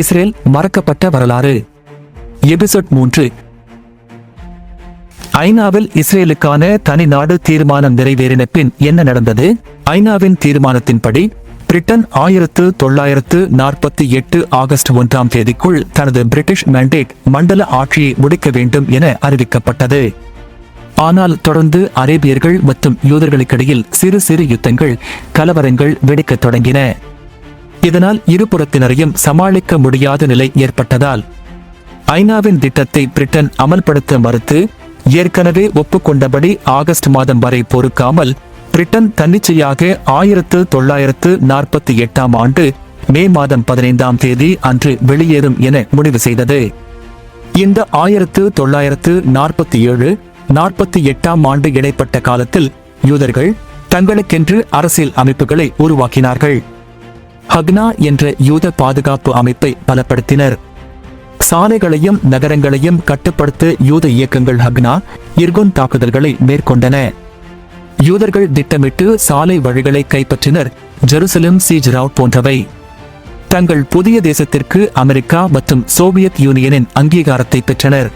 Israel மறக்கப்பட்ட வரலாறு. Episode மூன்று. ஐநாவில் இஸ்ரேலுக்கான தனி நாடு தீர்மானம் நிறைவேறின பின் என்ன நடந்தது? ஐநாவின் தீர்மானத்தின்படி பிரிட்டன் ஆயிரத்து தொள்ளாயிரத்து நாற்பத்தி எட்டு ஆகஸ்ட் ஒன்றாம் தேதிக்குள் தனது பிரிட்டிஷ் மேண்டேட் மண்டல ஆட்சியை முடிக்க வேண்டும் என அறிவிக்கப்பட்டது. ஆனால் தொடர்ந்து அரேபியர்கள் மற்றும் யூதர்களுக்கிடையில் சிறு சிறு யுத்தங்கள் கலவரங்கள் வெடிக்கத் தொடங்கின. இதனால் இருபுறத்தினரையும் சமாளிக்க முடியாத நிலை ஏற்பட்டதால் ஐநாவின் திட்டத்தை பிரிட்டன் அமல்படுத்த மறுத்து ஏற்கனவே ஒப்புக்கொண்டபடி ஆகஸ்ட் மாதம் வரை பொறுக்காமல் பிரிட்டன் தன்னிச்சையாக ஆயிரத்து தொள்ளாயிரத்து நாற்பத்தி எட்டாம் ஆண்டு மே மாதம் பதினைந்தாம் தேதி அன்று வெளியேறும் என முடிவு செய்தது. இந்த ஆயிரத்து தொள்ளாயிரத்து நாற்பத்தி ஏழு நாற்பத்தி எட்டாம் ஆண்டு இடைப்பட்ட காலத்தில் யூதர்கள் தங்களுக்கென்று அரசியல் அமைப்புகளை உருவாக்கினார்கள். ஹக்னா என்ற யூத பாதுகாப்பு அமைப்பை பலப்படுத்தினர். சாலைகளையும் நகரங்களையும் கட்டுப்படுத்த யூத இயக்கங்கள் ஹக்னா இர்குன் தாக்குதல்களை மேற்கொண்டன. யூதர்கள் திட்டமிட்டு சாலை வழிகளை கைப்பற்றினர் ஜெருசலம் சீஜ் ரவுட் போன்றவை. தங்கள் புதிய தேசத்திற்கு அமெரிக்கா மற்றும் சோவியத் யூனியனின் அங்கீகாரத்தை பெற்றனர்.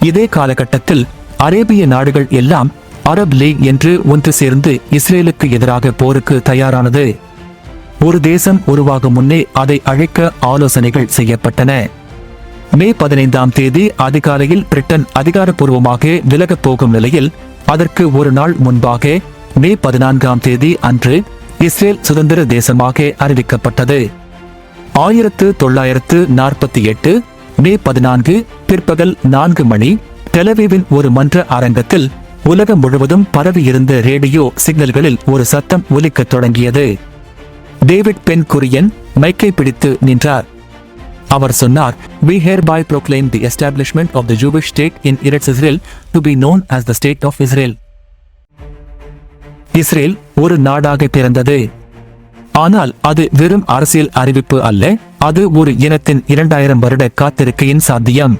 இதே காலகட்டத்தில் அரேபிய நாடுகள் எல்லாம் அரப் லீக் என்று ஒன்று சேர்ந்து இஸ்ரேலுக்கு எதிராக போருக்கு தயாரானது. ஒரு தேசம் உருவாகும் முன்னே அதை அழைக்க ஆலோசனைகள் செய்யப்பட்டன. மே பதினைந்தாம் தேதி அதிகாலையில் பிரிட்டன் அதிகாரப்பூர்வமாக விலகப் போகும் நிலையில் அதற்கு ஒரு நாள் முன்பாக மே பதினான்காம் தேதி அன்று இஸ்ரேல் சுதந்திர தேசமாக அறிவிக்கப்பட்டது. ஆயிரத்து தொள்ளாயிரத்து நாற்பத்தி எட்டு மே பதினான்கு பிற்பகல் நான்கு மணி டெலவிவின் ஒரு மன்ற அரங்கத்தில் உலகம் முழுவதும் பரவியிருந்த ரேடியோ சிக்னல்களில் ஒரு சத்தம் ஒலிக்கத் தொடங்கியது. டேவிட் பென் குரியன் மைக்கை பிடித்து நின்றார். அவர் சொன்னார் we hereby proclaim the establishment of the ஜூபிஷ் state in Eretz Israel to be known as the state of Israel Israel ஒரு நாடாக பிறந்தது. ஆனால் அது வெறும் அரசியல் அறிவிப்பு அல்ல அது ஒரு இனத்தின் இரண்டாயிரம் வருட காத்திருக்கையின் சாத்தியம்.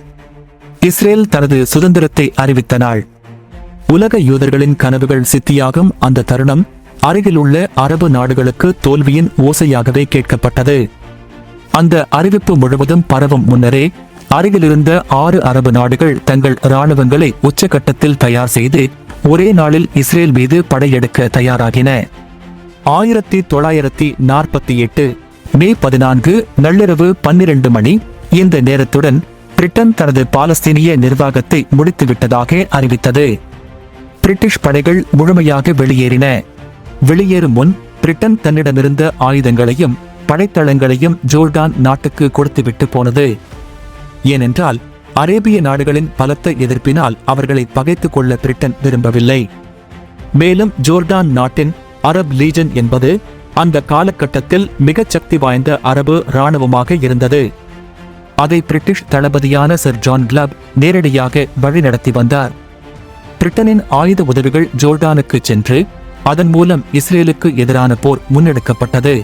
இஸ்ரேல் தனது சுதந்திரத்தை அறிவித்த நாள். உலக யூதர்களின் கனவுகள் சித்தியாகும் அந்த தருணம் அருகிலுள்ள அரபு நாடுகளுக்கு தோல்வியின் ஓசையாகவே கேட்கப்பட்டது. அந்த அறிவிப்பு முழுவதும் பரவும் முன்னரே அருகிலிருந்த ஆறு அரபு நாடுகள் தங்கள் இராணுவங்களை உச்சகட்டத்தில் தயார் செய்து ஒரே நாளில் இஸ்ரேல் மீது படையெடுக்க தயாராகின. ஆயிரத்தி தொள்ளாயிரத்தி நாற்பத்தி எட்டு மே பதினான்கு நள்ளிரவு பன்னிரண்டு மணி இந்த நேரத்துடன் பிரிட்டன் தனது பாலஸ்தீனிய நிர்வாகத்தை முடித்துவிட்டதாக அறிவித்தது. பிரிட்டிஷ் படைகள் முழுமையாக வெளியேறின. வெளியேறும் முன் பிரிட்டன் தன்னிடமிருந்த ஆயுதங்களையும் படைத்தளங்களையும் ஜோர்டான் நாட்டுக்கு கொடுத்துவிட்டு போனது. ஏனென்றால் அரேபிய நாடுகளின் பலத்த எதிர்ப்பினால் அவர்களை பகைத்துக் கொள்ள பிரிட்டன் விரும்பவில்லை. மேலும் ஜோர்டான் நாட்டின் அரப் லீஜன் என்பது அந்த காலகட்டத்தில் மிகச் சக்தி வாய்ந்த அரபு இராணுவமாக இருந்தது. அதை பிரிட்டிஷ் தளபதியான சர் ஜான் கிளப் நேரடியாக வழிநடத்தி வந்தார். பிரிட்டனின் ஆயுத உதவிகள் ஜோர்டானுக்கு சென்று அதன் மூலம் இஸ்ரேலுக்கு எதிரான போர் முன்னெடுக்கப்பட்டது.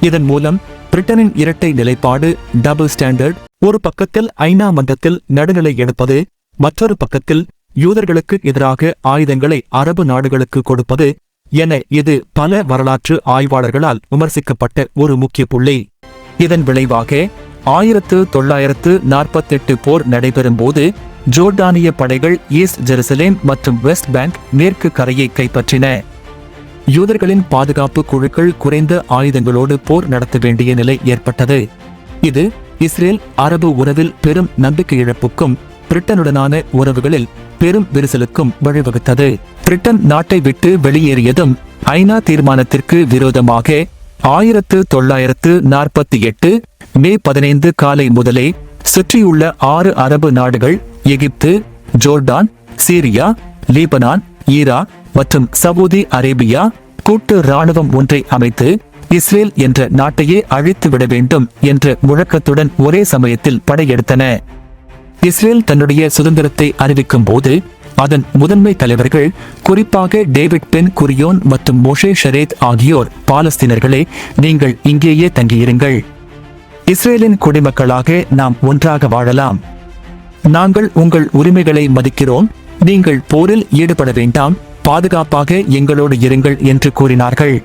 இதன் மூலம் பிரிட்டனின் இரட்டை நிலைப்பாடு டபுள் ஸ்டாண்டர்ட் ஒரு பக்கத்தில் ஐநா மன்றத்தில் நடுநிலை எடுப்பது மற்றொரு பக்கத்தில் யூதர்களுக்கு எதிராக ஆயுதங்களை அரபு நாடுகளுக்கு கொடுப்பது என இது பல வரலாற்று ஆய்வாளர்களால் விமர்சிக்கப்பட்ட ஒரு முக்கிய புள்ளி. இதன் விளைவாக ஆயிரத்து தொள்ளாயிரத்து நாற்பத்தெட்டு போர் நடைபெறும் போது ஜோர்டானிய படைகள் ஈஸ்ட் ஜெருசலேம் மற்றும் வெஸ்ட் பேங்க் மேற்கு கரையை கைப்பற்றின. யூதர்களின் பாதுகாப்பு குழுக்கள் குறைந்த ஆயுதங்களோடு போர் நடத்த வேண்டிய நிலை ஏற்பட்டது. இது இஸ்ரேல் அரபு உறவில் பெரும் நம்பிக்கை இழப்புக்கும் பிரிட்டனுடனான உறவுகளில் பெரும் விரிசலுக்கும் வழிவகுத்தது. பிரிட்டன் நாட்டை விட்டு வெளியேறியதும் ஐநா தீர்மானத்திற்கு விரோதமாக ஆயிரத்து தொள்ளாயிரத்து நாற்பத்தி எட்டு மே பதினைந்து காலை முதலே சுற்றியுள்ள ஆறு அரபு நாடுகள் Egypt Jordan Syria Lebanon Iraq மற்றும் சவுதி அரேபியா கூட்டு ராணுவம் ஒன்றை அமைத்து இஸ்ரேல் என்ற நாட்டையே அழித்துவிட வேண்டும் என்ற முழக்கத்துடன் ஒரே சமயத்தில் படையெடுத்தன. இஸ்ரேல் தன்னுடைய சுதந்திரத்தை அறிவிக்கும் போது அதன் முதன்மை தலைவர்கள் குறிப்பாக டேவிட் பென் குரியோன் மற்றும் மொஷே ஷரேத் ஆகியோர் பாலஸ்தீனர்களே நீங்கள் இங்கேயே தங்கியிருங்கள். இஸ்ரேலின் குடிமக்களாக நாம் ஒன்றாக வாழலாம். நாங்கள் உங்கள் உரிமைகளை மதிக்கிறோம். நீங்கள் போரில் ஈடுபட வேண்டாம். பாதுகாப்பாக எங்களோடு இருங்கள் என்று கூறினார்கள்.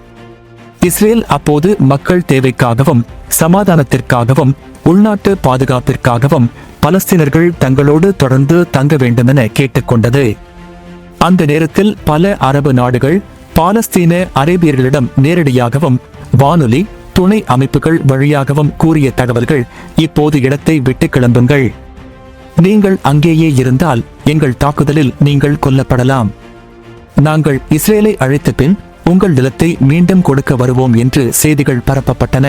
இஸ்ரேல் அப்போது மக்கள் தேவைக்காகவும் சமாதானத்திற்காகவும் உள்நாட்டு பாதுகாப்பிற்காகவும் பலஸ்தீனர்கள் தங்களோடு தொடர்ந்து தங்க வேண்டுமென கேட்டுக்கொண்டது. அந்த நேரத்தில் பல அரபு நாடுகள் பாலஸ்தீன அரேபியர்களிடம் நேரடியாகவும் வானொலி துணை அமைப்புகள் வழியாகவும் கூறிய தகவல்கள் இப்போது இடத்தை விட்டு கிளம்புங்கள். நீங்கள் அங்கேயே இருந்தால் எங்கள் தாக்குதலில் நீங்கள் கொல்லப்படலாம். நாங்கள் இஸ்ரேலை அழைத்த பின் உங்கள் நிலத்தை மீண்டும் கொடுக்க வருவோம் என்று செய்திகள் பரப்பப்பட்டன.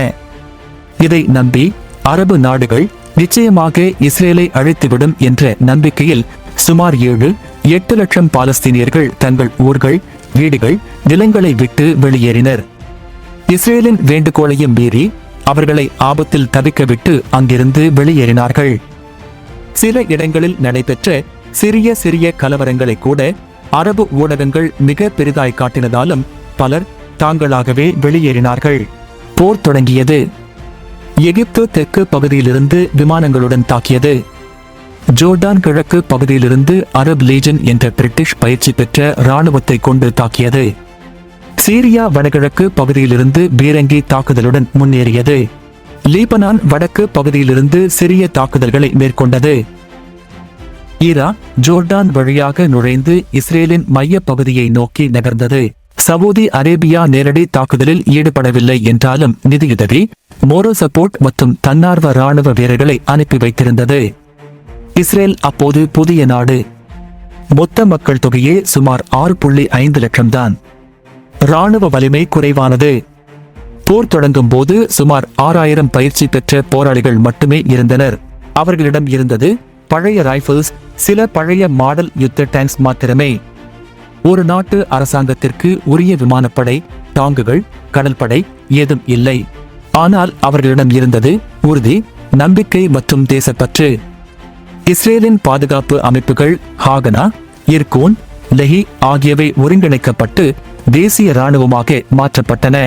இதை நம்பி அரபு நாடுகள் நிச்சயமாக இஸ்ரேலை அழைத்துவிடும் என்ற நம்பிக்கையில் சுமார் ஏழு எட்டு லட்சம் பாலஸ்தீனியர்கள் தங்கள் ஊர்கள் வீடுகள் நிலங்களை விட்டு வெளியேறினர். இஸ்ரேலின் வேண்டுகோளையும் மீறி அவர்களை ஆபத்தில் தவிக்க விட்டு அங்கிருந்து வெளியேறினார்கள். சில இடங்களில் நடைபெற்ற சிறிய சிறிய கலவரங்களை கூட அரபு ஊடகங்கள் மிக பெரிதாய் காட்டினதாலும் பலர் தாங்களாகவே வெளியேறினார்கள். போர் தொடங்கியது. எகிப்து தெற்கு பகுதியிலிருந்து விமானங்களுடன் தாக்கியது. ஜோர்டான் கிழக்கு பகுதியிலிருந்து அரப் லீஜன் என்ற பிரிட்டிஷ் பயிற்சி பெற்ற இராணுவத்தை கொண்டு தாக்கியது. சீரியா வடகிழக்கு பகுதியிலிருந்து பீரங்கி தாக்குதலுடன் முன்னேறியது. லீபனான் வடக்கு பகுதியிலிருந்து சிறிய தாக்குதல்களை மேற்கொண்டது. ஈரான் ஜோர்டான் வழியாக நுழைந்து இஸ்ரேலின் மைய பகுதியை நோக்கி நகர்ந்தது. சவுதி அரேபியா நேரடி தாக்குதலில் ஈடுபடவில்லை என்றாலும் நிதியுதவி மோரோ சப்போர்ட் மற்றும் தன்னார்வ ராணுவ வீரர்களை அனுப்பி வைத்திருந்தது. இஸ்ரேல் அப்போது புதிய நாடு. மொத்த மக்கள் தொகையே சுமார் ஆறு புள்ளி ஐந்து லட்சம் தான் ராணுவ வலிமை குறைவானது. போர் தொடங்கும் போது சுமார் ஆறாயிரம் பயிற்சி பெற்ற போராளிகள் மட்டுமே இருந்தனர். அவர்களிடம் இருந்தது பழைய ரைபிள்ஸ் சில பழைய மாடல் யுத்த டேங்க்ஸ் மாத்திரமே. ஒரு நாட்டு அரசாங்கத்திற்கு உரிய விமானப்படை டாங்குகள் கடல்படை ஏதும் இல்லை. ஆனால் அவர்களிடம் இருந்தது உறுதி நம்பிக்கை மற்றும் தேசப்பற்று. இஸ்ரேலின் பாதுகாப்பு அமைப்புகள் ஹாகனா இர்கோன் லெஹி ஆகியவை ஒருங்கிணைக்கப்பட்டு தேசிய இராணுவமாக மாற்றப்பட்டன.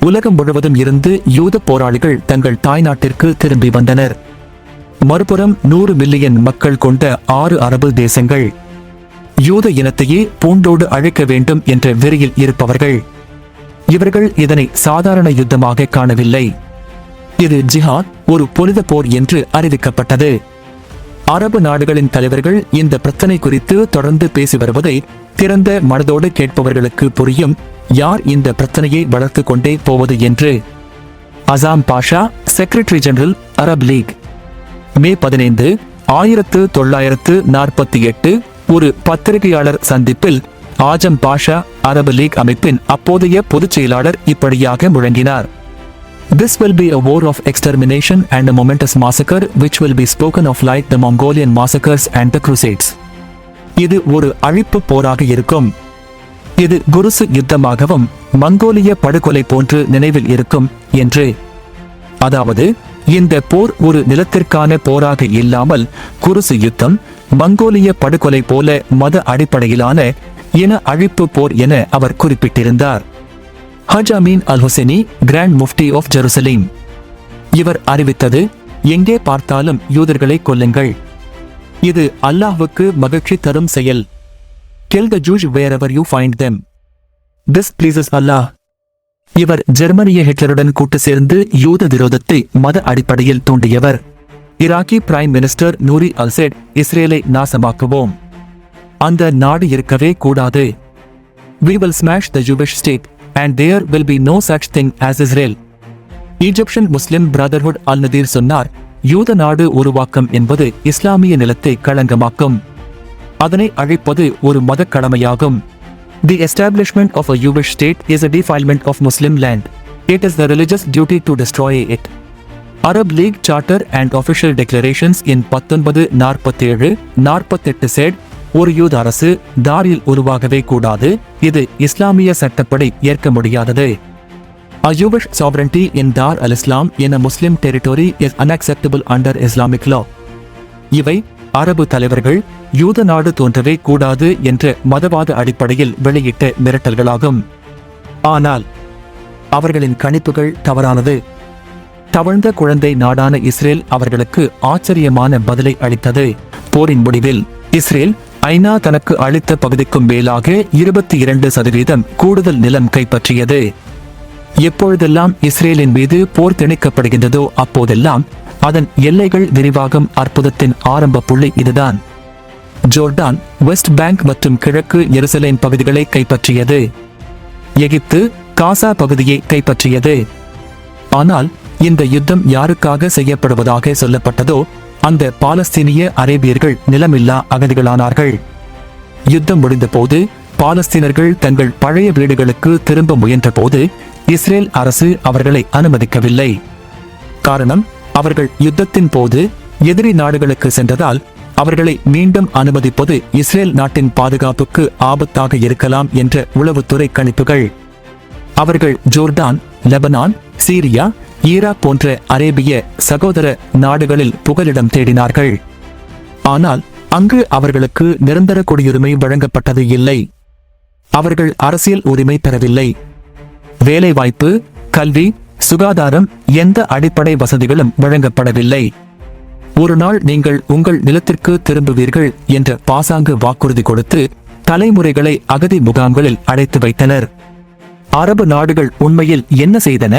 உலகம் முழுவதும் இருந்து யூத போராளிகள் தங்கள் தாய்நாட்டிற்கு திரும்பி வந்தனர். மறுபுறம் நூறு மில்லியன் மக்கள் கொண்ட ஆறு அரபு தேசங்கள் யூத இனத்தையே பூண்டோடு அழைக்க வேண்டும் என்ற வெறியில் இருப்பவர்கள். இவர்கள் இதனை சாதாரண யுத்தமாக காணவில்லை. இது ஜிஹாத் ஒரு புனித போர் என்று அறிவிக்கப்பட்டது. அரபு நாடுகளின் தலைவர்கள் இந்த பிரச்சனை குறித்து தொடர்ந்து பேசி வருவதை திறந்த மனதோடு கேட்பவர்களுக்கு புரியும். யார் இந்த பிரச்சனையை வளர்த்து கொண்டே போவது என்று Azzam Pasha secretary general Arab League May பதினைந்து ஆயிரத்து தொள்ளாயிரத்து நாற்பத்தி எட்டு ஒரு பத்திரிகையாளர் சந்திப்பில் ஆஜம் பாஷா அரபு லீக் அமைப்பின் அப்போதைய பொதுச் செயலாளர் இப்படியாக முழங்கினார். This will be a war of extermination and a momentous massacre which will be spoken of like the Mongolian massacres and the Crusades. இது ஒரு அழிப்பு போராக இருக்கும். இது குருசு யுத்தமாகவும் மங்கோலிய படுகொலை போன்று நினைவில் இருக்கும் என்று. அதாவது இந்த போர் ஒரு நிலத்திற்கான போராக இல்லாமல் குருசு யுத்தம் மங்கோலிய படுகொலை போல மத அடிப்படையிலான இன அழிப்பு போர் என அவர் குறிப்பிட்டிருந்தார். Haj Amin al Husseini grand mufti of Jerusalem இவர் அறிவித்தது எங்கே பார்த்தாலும் யூதர்களை கொல்லுங்கள். இது அல்லாஹ்வுக்கு மகிழ்ச்சி தரும் செயல். Kill the Jews wherever you find them this pleases Allah இவர் ஜெர்மனிய ஹிட்லருடன் கூட்டு சேர்ந்து யூத விரோதத்தை மத அடிப்படையில் தூண்டியவர். Iraqi prime minister Nuri al Said இஸ்ரேலை நாசமாக்குவோம். அந்த நாடு இருக்கவே கூடாது. We will smash the ஜூபிஷ் state and there will be no such thing as Israel Egyptian Muslim Brotherhood al Nadir சொன்னார் யூத நாடு உருவாக்கம் என்பது இஸ்லாமிய நிலத்தை களங்கமாக்கும். அதனை அழைப்பது ஒரு மத கடமையாகும் the establishment of a Jewish state is a defilement of Muslim land it is the religious duty to destroy it Arab League charter and official declarations in பத்தொன்பது நாற்பத்தேழு நாற்பத்தெட்டு செட் ஒரு யூத் அரசு தாரில் உருவாகவே கூடாது. இது இஸ்லாமிய சட்டப்படி ஏற்க முடியாதது. A Jewish sovereignty in Dar al-Islam in a Muslim territory is unacceptable under Islamic law. இவை அரபு தலைவர்கள் யூத நாடு தோன்றவே கூடாது என்ற மதவாத அடிப்படையில் வெளியிட்ட மிரட்டல்களாகும். ஆனால் அவர்களின் கணிப்புகள் தவறானது. தவழ்ந்த குழந்தை நாடான இஸ்ரேல் அவர்களுக்கு ஆச்சரியமான பதிலை அளித்தது. போரின் முடிவில் இஸ்ரேல் ஐநா தனக்கு அளித்த பகுதிக்கும் மேலாக இருபத்தி இரண்டு சதவீதம் கூடுதல் நிலம் கைப்பற்றியது. எப்பொழுதெல்லாம் இஸ்ரேலின் மீது போர் திணிக்கப்படுகின்றதோ அப்போதெல்லாம் அதன் எல்லைகள் விரிவாகும் அற்புதத்தின் ஆரம்ப புள்ளி இதுதான். ஜோர்டான் வெஸ்ட் பேங்க் மற்றும் கிழக்கு எருசலேம் பகுதிகளை கைப்பற்றியது. எகிப்து காசா பகுதியை கைப்பற்றியது. ஆனால் இந்த யுத்தம் யாருக்காக செய்யப்படுவதாக சொல்லப்பட்டதோ அந்த பாலஸ்தீனிய அரேபியர்கள் நிலமில்லா அகதிகளானார்கள். யுத்தம் முடிந்தபோது பாலஸ்தீனர்கள் தங்கள் பழைய வீடுகளுக்கு திரும்ப முயன்றபோது இஸ்ரேல் அரசு அவர்களை அனுமதிக்கவில்லை. காரணம் அவர்கள் யுத்தத்தின் போது எதிரி நாடுகளுக்கு சென்றதால் அவர்களை மீண்டும் அனுமதிப்பது இஸ்ரேல் நாட்டின் பாதுகாப்புக்கு ஆபத்தாக இருக்கலாம் என்ற உளவுத்துறை கணிப்புகள். அவர்கள் ஜோர்டான் லெபனான் சீரியா ஈராக் போன்ற அரேபிய சகோதர நாடுகளில் புகலிடம் தேடினார்கள். ஆனால் அங்கு அவர்களுக்கு நிரந்தர குடியுரிமை வழங்கப்பட்டது இல்லை. அவர்கள் அரசியல் உரிமை பெறவில்லை. வேலைவாய்ப்பு கல்வி சுகாதாரம் எந்த அடிப்படை வசதிகளும் வழங்கப்படவில்லை. ஒரு நாள் நீங்கள் உங்கள் நிலத்திற்கு திரும்புவீர்கள் என்ற பாசாங்கு வாக்குறுதி கொடுத்து தலைமுறைகளை அகதி முகாம்களில் அடைத்து வைத்தனர். அரபு நாடுகள் உண்மையில் என்ன செய்தன?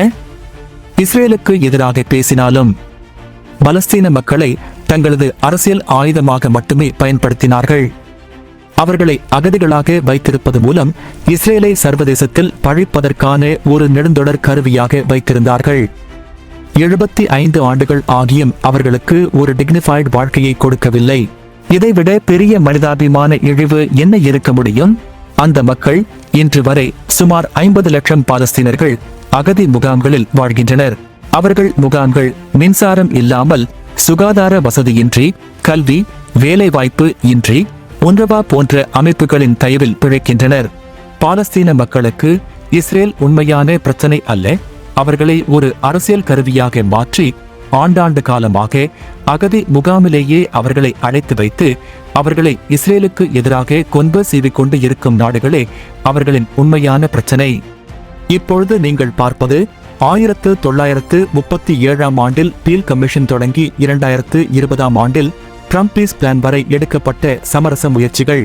இஸ்ரேலுக்கு எதிராக பேசினாலும் பலஸ்தீன மக்களை தங்களது அரசியல் ஆயுதமாக மட்டுமே பயன்படுத்தினார்கள். அவர்களை அகதிகளாக வைத்திருப்பது மூலம் இஸ்ரேலை சர்வதேசத்தில் பழிப்பதற்கான ஒரு நெடுந்தொடர் கருவியாக வைத்திருந்தார்கள். எழுபத்தி ஐந்து ஆண்டுகள் ஆகியும் அவர்களுக்கு ஒரு டிக்னிஃபைடு வாழ்க்கையை கொடுக்கவில்லை. இதைவிட பெரிய மனிதாபிமான இழிவு என்ன இருக்க முடியும்? அந்த மக்கள் இன்று வரை சுமார் ஐம்பது லட்சம் பாலஸ்தீனர்கள் அகதி முகாம்களில் வாழ்கின்றனர். அவர்கள் முகாம்கள் மின்சாரம் இல்லாமல் சுகாதார வசதியின்றி கல்வி வேலைவாய்ப்பு இன்றி உன்றவா போன்ற அமைப்புகளின் தயவில் பிழைக்கின்றனர். பாலஸ்தீன மக்களுக்கு இஸ்ரேல் உண்மையான பிரச்சனை அல்ல. அவர்களை ஒரு அரசியல் கருவியாக மாற்றி ஆண்டாண்டு காலமாக அகதி முகாமிலேயே அவர்களை அழைத்து வைத்து அவர்களை இஸ்ரேலுக்கு எதிராக கொன்பு சீவிக்கொண்டு இருக்கும் நாடுகளே அவர்களின் உண்மையான பிரச்சனை. இப்பொழுது நீங்கள் பார்ப்பது ஆயிரத்து தொள்ளாயிரத்து முப்பத்தி ஏழாம் ஆண்டில் பீல் கமிஷன் தொடங்கி இரண்டாயிரத்து இருபதாம் ஆண்டில் ட்ரம்ப் பீஸ் பிளான் வரை எடுக்கப்பட்ட சமரச முயற்சிகள்.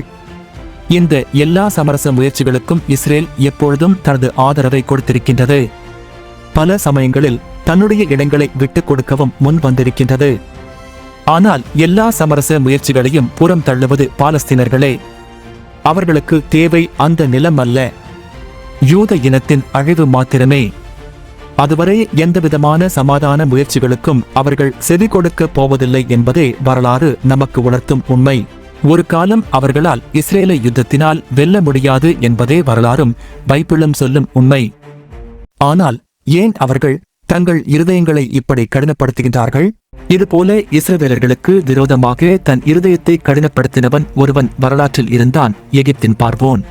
இந்த எல்லா சமரச முயற்சிகளுக்கும் இஸ்ரேல் எப்பொழுதும் தனது ஆதரவை கொடுத்திருக்கின்றது. பல சமயங்களில் தன்னுடைய இடங்களை விட்டுக் கொடுக்கவும் முன் வந்திருக்கின்றது. ஆனால் எல்லா சமரச முயற்சிகளையும் புறம் தள்ளுவது பாலஸ்தீனர்களே அவர்களுக்கு தேவை அந்த நிலம் அல்ல. யூத இனத்தின் அழிவு மாத்திரமே. அதுவரை எந்தவிதமான சமாதான முயற்சிகளுக்கும் அவர்கள் செவி கொடுக்கப் போவதில்லை என்பதே வரலாறு நமக்கு உணர்த்தும் உண்மை. ஒரு காலம் அவர்களால் இஸ்ரேலை யுத்தத்தினால் வெல்ல முடியாது என்பதே வரலாறும் பைபிளும் சொல்லும் உண்மை. ஆனால் ஏன் அவர்கள் தங்கள் இருதயங்களை இப்படி கடினப்படுத்துகின்றார்கள்? இதுபோல இஸ்ரவேலர்களுக்கு விரோதமாக தன் இருதயத்தை கடினப்படுத்தினவன் ஒருவன் வரலாற்றில் இருந்தான். எகிப்தின் பார்வோன்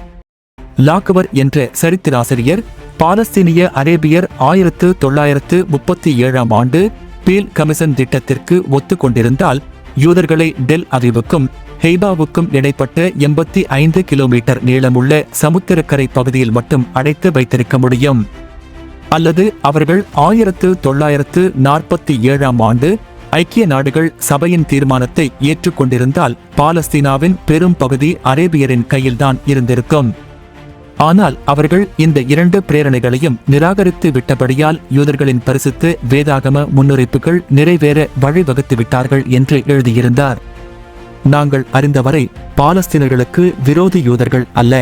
லாக்குவர் என்ற சரித்திராசிரியர் பாலஸ்தீனிய அரேபியர் ஆயிரத்து தொள்ளாயிரத்து முப்பத்தி ஏழாம் ஆண்டு பீல் கமிஷன் திட்டத்திற்கு ஒத்துக்கொண்டிருந்தால் யூதர்களை டெல் அறிவுக்கும் ஹெய்பாவுக்கும் இடைப்பட்ட எண்பத்தி ஐந்து கிலோமீட்டர் நீளமுள்ள சமுத்திரக்கரை பகுதியில் மட்டும் அடைத்து வைத்திருக்க முடியும். அல்லது அவர்கள் ஆயிரத்து தொள்ளாயிரத்து நாற்பத்தி ஏழாம் ஆண்டு ஐக்கிய நாடுகள் சபையின் தீர்மானத்தை ஏற்றுக்கொண்டிருந்தால் பாலஸ்தீனாவின் பெரும் பகுதி அரேபியரின் கையில்தான் இருந்திருக்கும். ஆனால் அவர்கள் இந்த இரண்டு பிரேரணைகளையும் நிராகரித்து விட்டபடியால் யூதர்களின் பரிசுத்து வேதாகம முன்னுரைப்புகள் நிறைவேற வழிவகுத்து விட்டார்கள் என்று எழுதியிருந்தார். நாங்கள் அறிந்தவரை பாலஸ்தீனர்களுக்கு விரோதி யூதர்கள் அல்ல.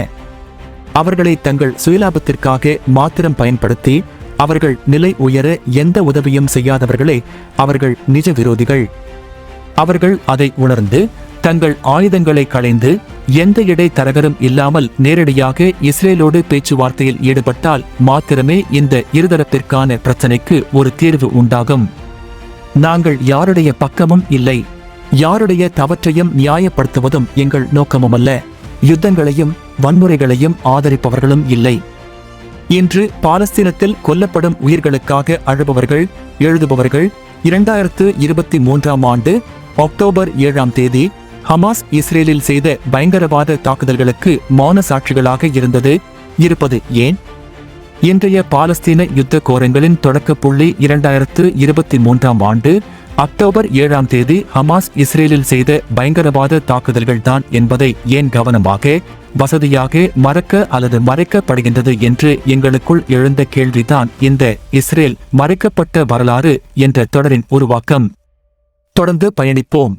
அவர்களை தங்கள் சுயலாபத்திற்காக மாத்திரம் பயன்படுத்தி அவர்கள் நிலை உயர எந்த உதவியும் செய்யாதவர்களே அவர்கள் நிஜ விரோதிகள். அவர்கள் அதை உணர்ந்து தங்கள் ஆயுதங்களை களைந்து எந்த இடை தரகரும் இல்லாமல் நேரடியாக இஸ்ரேலோடு பேச்சுவார்த்தையில் ஈடுபட்டால் மாத்திரமே இந்த இருதரப்பிற்கான பிரச்சனைக்கு ஒரு தீர்வு உண்டாகும். நாங்கள் யாருடைய பக்கமும் இல்லை. யாருடைய தவற்றையும் நியாயப்படுத்துவதும் எங்கள் நோக்கமுமல்ல. யுத்தங்களையும் வன்முறைகளையும் ஆதரிப்பவர்களும் இல்லை. இன்று பாலஸ்தீனத்தில் கொல்லப்படும் உயிர்களுக்காக அழுபவர்கள் எழுதுபவர்கள் இரண்டாயிரத்து இருபத்தி மூன்றாம் ஆண்டு அக்டோபர் ஏழாம் தேதி ஹமாஸ் இஸ்ரேலில் செய்த பயங்கரவாத தாக்குதல்களுக்கு மௌன சாட்சிகளாக இருந்தது. இருப்பது ஏன்? இன்றைய பாலஸ்தீன யுத்த கோரங்களின் தொடக்க புள்ளி இரண்டாயிரத்து இருபத்தி மூன்றாம் ஆண்டு அக்டோபர் ஏழாம் தேதி ஹமாஸ் இஸ்ரேலில் செய்த பயங்கரவாத தாக்குதல்கள் தான் என்பதை ஏன் கவனமாக வசதியாக மறக்க அல்லது மறைக்கப்படுகின்றது என்று எங்களுக்குள் எழுந்த கேள்விதான் இந்த இஸ்ரேல் மறைக்கப்பட்ட வரலாறு என்ற தொடரின் உருவாக்கம். தொடர்ந்து பயணிப்போம்.